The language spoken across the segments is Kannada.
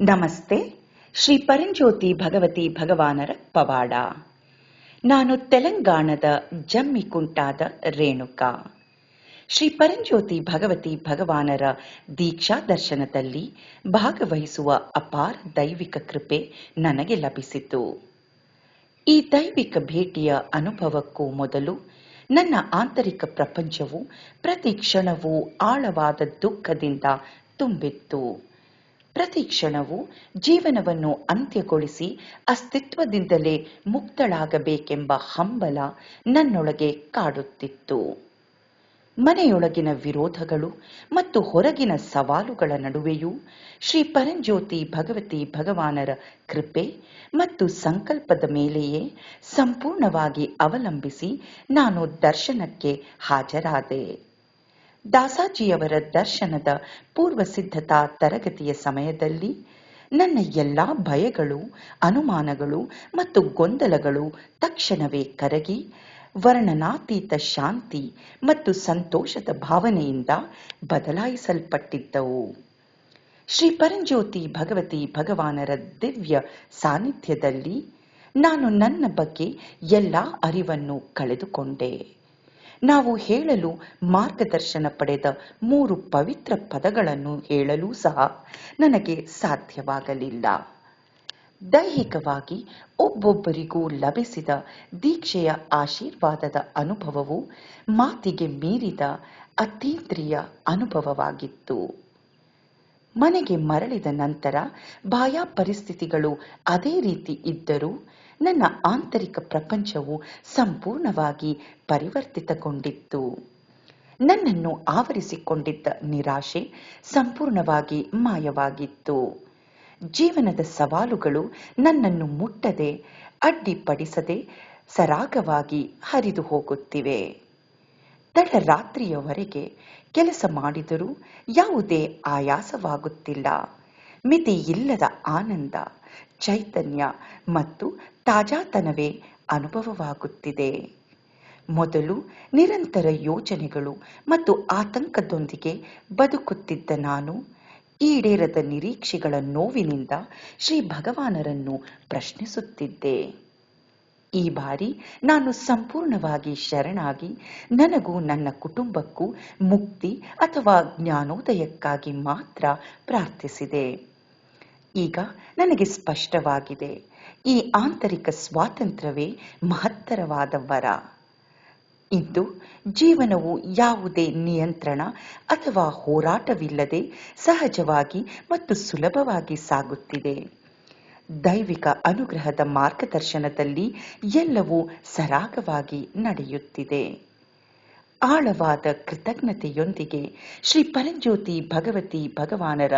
ನಮಸ್ತೆ. ಶ್ರೀ ಪರಂಜ್ಯೋತಿ ಭಗವತಿ ಭಗವಾನರ ಪವಾಡ. ನಾನು ತೆಲಂಗಾಣದ ಜಮ್ಮಿಕುಂಟಾದ ರೇಣುಕಾ. ಶ್ರೀ ಪರಂಜ್ಯೋತಿ ಭಗವತಿ ಭಗವಾನರ ದೀಕ್ಷಾ ದರ್ಶನದಲ್ಲಿ ಭಾಗವಹಿಸುವ ಅಪಾರ ದೈವಿಕ ಕೃಪೆ ನನಗೆ ಲಭಿಸಿತು. ಈ ದೈವಿಕ ಭೇಟಿಯ ಅನುಭವಕ್ಕೂ ಮೊದಲು ನನ್ನ ಆಂತರಿಕ ಪ್ರಪಂಚವು ಪ್ರತಿ ಕ್ಷಣವೂ ಆಳವಾದ ದುಃಖದಿಂದ ತುಂಬಿತ್ತು. ಪ್ರತಿ ಕ್ಷಣವೂ ಜೀವನವನ್ನು ಅಂತ್ಯಗೊಳಿಸಿ ಅಸ್ತಿತ್ವದಿಂದಲೇ ಮುಕ್ತಳಾಗಬೇಕೆಂಬ ಹಂಬಲ ನನ್ನೊಳಗೆ ಕಾಡುತ್ತಿತ್ತು. ಮನೆಯೊಳಗಿನ ವಿರೋಧಗಳು ಮತ್ತು ಹೊರಗಿನ ಸವಾಲುಗಳ ನಡುವೆಯೂ ಶ್ರೀ ಪರಂಜ್ಯೋತಿ ಭಗವತಿ ಭಗವಾನರ ಕೃಪೆ ಮತ್ತು ಸಂಕಲ್ಪದ ಮೇಲೆಯೇ ಸಂಪೂರ್ಣವಾಗಿ ಅವಲಂಬಿಸಿ ನಾನು ದರ್ಶನಕ್ಕೆ ಹಾಜರಾದೆ. ದಾಸಾಜಿಯವರ ದರ್ಶನದ ಪೂರ್ವ ಸಿದ್ಧತಾ ತರಗತಿಯ ಸಮಯದಲ್ಲಿ ನನ್ನ ಎಲ್ಲಾ ಭಯಗಳು, ಅನುಮಾನಗಳು ಮತ್ತು ಗೊಂದಲಗಳು ತಕ್ಷಣವೇ ಕರಗಿ ವರ್ಣನಾತೀತ ಶಾಂತಿ ಮತ್ತು ಸಂತೋಷದ ಭಾವನೆಯಿಂದ ಬದಲಾಯಿಸಲ್ಪಟ್ಟಿದ್ದವು. ಶ್ರೀ ಪರಂಜ್ಯೋತಿ ಭಗವತಿ ಭಗವಾನರ ದಿವ್ಯ ಸಾನ್ನಿಧ್ಯದಲ್ಲಿ ನಾನು ನನ್ನ ಬಗ್ಗೆ ಎಲ್ಲ ಅರಿವನ್ನು ಕಳೆದುಕೊಂಡೆ. ನಾವು ಹೇಳಲು ಮಾರ್ಗದರ್ಶನ ಪಡೆದ ಮೂರು ಪವಿತ್ರ ಪದಗಳನ್ನು ಹೇಳಲು ಸಹ ನನಗೆ ಸಾಧ್ಯವಾಗಲಿಲ್ಲ. ದೈಹಿಕವಾಗಿ ಒಬ್ಬೊಬ್ಬರಿಗೂ ಲಭಿಸಿದ ದೀಕ್ಷೆಯ ಆಶೀರ್ವಾದದ ಅನುಭವವು ಮಾತಿಗೆ ಮೀರಿದ ಅತೀಂದ್ರಿಯ ಅನುಭವವಾಗಿತ್ತು. ಮನೆಗೆ ಮರಳಿದ ನಂತರ ಬಾಯಾ ಪರಿಸ್ಥಿತಿಗಳು ಅದೇ ರೀತಿ ಇದ್ದರೂ ನನ್ನ ಆಂತರಿಕ ಪ್ರಪಂಚವು ಸಂಪೂರ್ಣವಾಗಿ ಪರಿವರ್ತಿತಗೊಂಡಿತ್ತು. ನನ್ನನ್ನು ಆವರಿಸಿಕೊಂಡಿದ್ದ ನಿರಾಶೆ ಸಂಪೂರ್ಣವಾಗಿ ಮಾಯವಾಗಿತ್ತು. ಜೀವನದ ಸವಾಲುಗಳು ನನ್ನನ್ನು ಮುಟ್ಟದೆ ಅಡ್ಡಿಪಡಿಸದೆ ಸರಾಗವಾಗಿ ಹರಿದು ಹೋಗುತ್ತಿವೆ ತಡರಾತ್ರಿಯವರೆಗೆ ಕೆಲಸ ಮಾಡಿದರೂ ಯಾವುದೇ ಆಯಾಸವಾಗುತ್ತಿಲ್ಲ. ಮಿತಿ ಇಲ್ಲದ ಆನಂದ, ಚೈತನ್ಯ ಮತ್ತು ತಾಜಾತನವೇ ಅನುಭವವಾಗುತ್ತಿದೆ. ಮೊದಲು ನಿರಂತರ ಯೋಚನೆಗಳು ಮತ್ತು ಆತಂಕದೊಂದಿಗೆ ಬದುಕುತ್ತಿದ್ದ ನಾನು, ಈಡೇರದ ನಿರೀಕ್ಷೆಗಳ ನೋವಿನಿಂದ ಶ್ರೀ ಭಗವಾನರನ್ನು ಪ್ರಶ್ನಿಸುತ್ತಿದ್ದೆ. ಈ ಬಾರಿ ನಾನು ಸಂಪೂರ್ಣವಾಗಿ ಶರಣಾಗಿ ನನಗೂ ನನ್ನ ಕುಟುಂಬಕ್ಕೂ ಮುಕ್ತಿ ಅಥವಾ ಜ್ಞಾನೋದಯಕ್ಕಾಗಿ ಮಾತ್ರ ಪ್ರಾರ್ಥಿಸಿದೆ. ಈಗ ನನಗೆ ಸ್ಪಷ್ಟವಾಗಿದೆ. ಈ ಆಂತರಿಕ ಸ್ವಾತಂತ್ರ್ಯವೇ ಮಹತ್ತರವಾದ ವರ. ಇಂದು ಜೀವನವು ಯಾವುದೇ ನಿಯಂತ್ರಣ ಅಥವಾ ಹೋರಾಟವಿಲ್ಲದೆ ಸಹಜವಾಗಿ ಮತ್ತು ಸುಲಭವಾಗಿ ಸಾಗುತ್ತಿದೆ. ದೈವಿಕ ಅನುಗ್ರಹದ ಮಾರ್ಗದರ್ಶನದಲ್ಲಿ ಎಲ್ಲವೂ ಸರಾಗವಾಗಿ ನಡೆಯುತ್ತಿದೆ. ಆಳವಾದ ಕೃತಜ್ಞತೆಯೊಂದಿಗೆ ಶ್ರೀ ಪರಂಜ್ಯೋತಿ ಭಗವತಿ ಭಗವಾನರ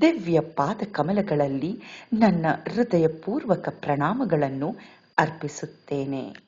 ದಿವ್ಯ ಪಾದ ಕಮಲಗಳಲ್ಲಿ ನನ್ನ ಹೃದಯಪೂರ್ವಕ ಪ್ರಣಾಮಗಳನ್ನು ಅರ್ಪಿಸುತ್ತೇನೆ.